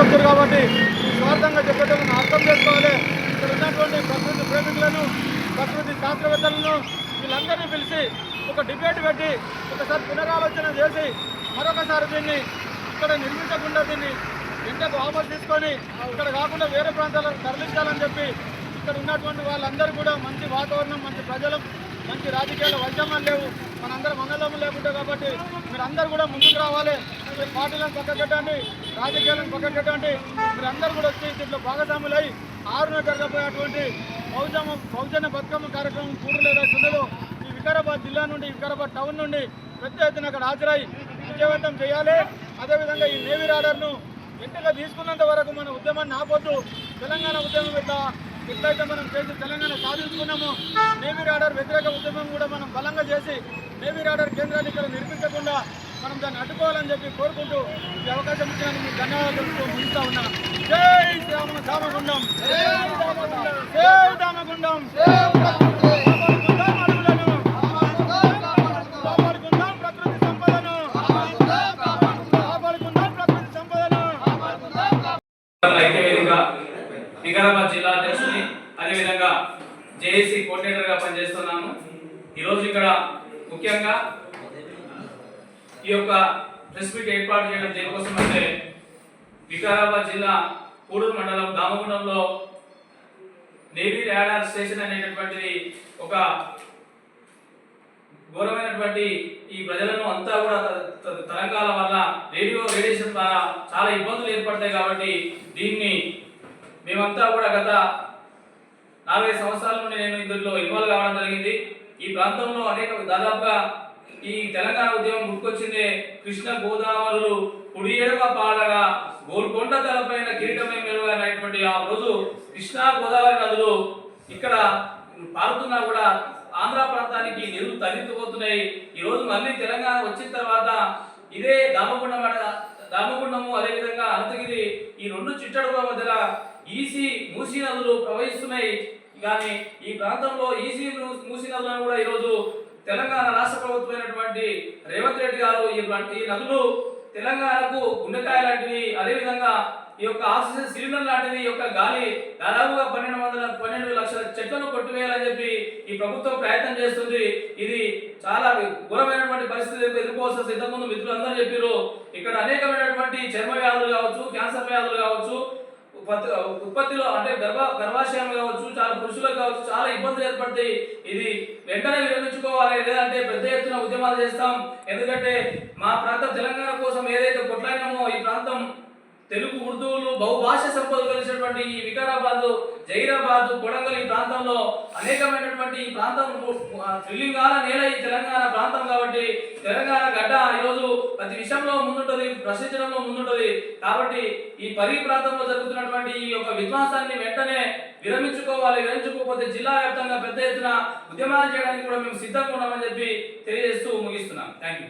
చెప్తారు కాబట్టి స్వార్థంగా చెప్పేటప్పుడు అర్థం చేసుకోవాలి. ఇక్కడ ఉన్నటువంటి ప్రకృతి ప్రేమికులను ప్రకృతి శాస్త్రవేత్తలను వీళ్ళందరినీ పిలిచి ఒక డిబేట్ పెట్టి ఒకసారి పునరాలోచన చేసి మరొకసారి దీన్ని ఇక్కడ నిర్మించకుండా దీన్ని ఎంతకు ఆఫర్ తీసుకొని ఇక్కడ కాకుండా వేరే ప్రాంతాలకు తరలించాలని చెప్పి ఇక్కడ ఉన్నటువంటి వాళ్ళందరూ కూడా మంచి వాతావరణం మంచి ప్రజలు మంచి రాజకీయాల వైద్యమాలు లేవు. మనందరం మంగళం లేకుంటే కాబట్టి మీరు అందరు కూడా ముందుకు రావాలి. మీరు పార్టీలను పక్కకెట్టండి రాజకీయాలను పక్కకెట్టండి మీరు అందరూ కూడా వచ్చి దీంట్లో భాగస్వాములై ఆరున జరగబోయేటువంటి బహుజన బహుజన బతుకమ్మ కార్యక్రమం పూర్తి లేదా చున్నదో ఈ వికారాబాద్ జిల్లా నుండి వికారాబాద్ టౌన్ నుండి పెద్ద ఎత్తున అక్కడ హాజరై విజయవంతం చేయాలి. అదేవిధంగా ఈ నేవీ రాడర్ను ఎంతగా తీసుకున్నంత వరకు మన ఉద్యమాన్ని ఆపొద్దు. తెలంగాణ ఉద్యమం ఇట్లా ఇప్పుడైతే మనం చేసి తెలంగాణ సాధించుకున్నాము. నేవీ రాడర్ వ్యతిరేక ఉద్యమం కూడా మనం బలంగా చేసి నేవీ రాడర్ కేంద్రాన్ని ఇక్కడ నిర్మించకుండా మనం దాన్ని అడ్డుకోవాలని చెప్పి కోరుకుంటూ ఈ అవకాశం ఇచ్చినందుకు మీకు ధన్యవాదాలు తెలుపుతూ ముగిస్తా ఉన్నా. జై శ్రీరామ రామగుండం జై రామగుండం కాపాడుకుందాం అడవులను కాపాడుకుందాం ప్రకృతి ప్రకృతి జిల్లా జేఏసీ కోఆర్డినేటర్గా పనిచేస్తున్నాను. ఈరోజు ఇక్కడ ముఖ్యంగా ఈ యొక్క ప్రెస్ మీట్ ఏర్పాటు చేయడం దేనికోసం అంటే వికారాబాద్ జిల్లా కూడూరు మండలం దామగుండంలో నేవీ రాడార్ స్టేషన్ అనేటటువంటిది ఒక ఘోరమైనటువంటి ఈ ప్రజలను అంతా కూడా తరంగాల వల్ల రేడియో రేడియేషన్ ద్వారా చాలా ఇబ్బందులు ఏర్పడతాయి కాబట్టి దీన్ని మేమంతా కూడా గత నాలుగైదు సంవత్సరాల నుండి నేను ఇందులో ఇన్వాల్వ్ కావడం జరిగింది. ఈ ప్రాంతంలో అనేక దాదాపుగా ఈ తెలంగాణ ఉద్యమం గుర్తుకొచ్చిందే కృష్ణ గోదావరులు కుడి ఎడమ పాడగా గోల్కొండ తలపైన కిరీటమే మెరుగు అనేటువంటి ఆ రోజు కృష్ణా గోదావరి నదులు ఇక్కడ పారుతున్నా కూడా ఆంధ్ర ప్రాంతానికి నీరు తగ్గిపోతున్నాయి ఈ రోజు మళ్ళీ తెలంగాణ వచ్చిన తర్వాత ఇదే దామగుండం దామగుండము అదేవిధంగా అనంతగిరి ఈ రెండు చిట్టడుగుల మధ్యన ఈసీ మూసీ నదులు ప్రవహిస్తున్నాయి. కానీ ఈ ప్రాంతంలో ఈసీ ము- నదులను కూడా ఈరోజు తెలంగాణ రాష్ట్ర ప్రభుత్వమైనటువంటి రేవంత్ రెడ్డి గారు ఈ నదులు తెలంగాణకు గుండెకాయ లాంటివి అదేవిధంగా ఈ యొక్క ఆక్సిజన్ సిలిండర్ లాంటిది ఈ యొక్క గాలి దాదాపుగా పన్నెండు వందల పన్నెండు లక్షల చెట్లను కొట్టివేయాలని చెప్పి ఈ ప్రభుత్వం ప్రయత్నం చేస్తుంది. ఇది చాలా ఘోరమైనటువంటి పరిస్థితి ఎదుర్కోవాల్సిన వస్తుంది మిత్రులు మిత్రులందరూ చెప్పారు ఇక్కడ అనేకమైనటువంటి చర్మ వ్యాధులు కావచ్చు క్యాన్సర్ వ్యాధులు కావచ్చు ఉత్పత్తి- ఉత్పత్తిలో అంటే గర్భ గర్భాశయం కావచ్చు చాలా పురుషులకు కావచ్చు చాలా ఇబ్బందులు ఏర్పడతాయి. ఇది వెంటనే విరమించుకోవాలి లేదంటే పెద్ద ఎత్తున ఉద్యమాలు చేస్తాం. ఎందుకంటే మా ప్రాంతం తెలంగాణ కోసం ఏదైతే కొట్లాడినామో ఈ ప్రాంతం తెలుగు ఉర్దూలు బహుభాష సంపద కలిసినటువంటి ఈ వికారాబాద్ జైరాబాద్ కొడంగల్ ఈ ప్రాంతంలో అనేకమైనటువంటి ఈ ప్రాంతం త్రిలింగాల నేల ఈ తెలంగాణ ప్రాంతం కాబట్టి తెలంగాణ గడ్డ ఈరోజు ప్రతి విషయంలో ముందుంటది ప్రశ్నించడంలో ముందుంటుంది. కాబట్టి ఈ పరి ప్రాంతంలో జరుగుతున్నటువంటి ఈ యొక్క విధ్వాసాన్ని వెంటనే విరమించుకోవాలి విరమించుకోకపోతే జిల్లా వ్యాప్తంగా పెద్ద ఎత్తున ఉద్యమాలు చేయడానికి కూడా మేము సిద్ధంగా ఉన్నామని చెప్పి తెలియజేస్తూ ముగిస్తున్నాం. Thank you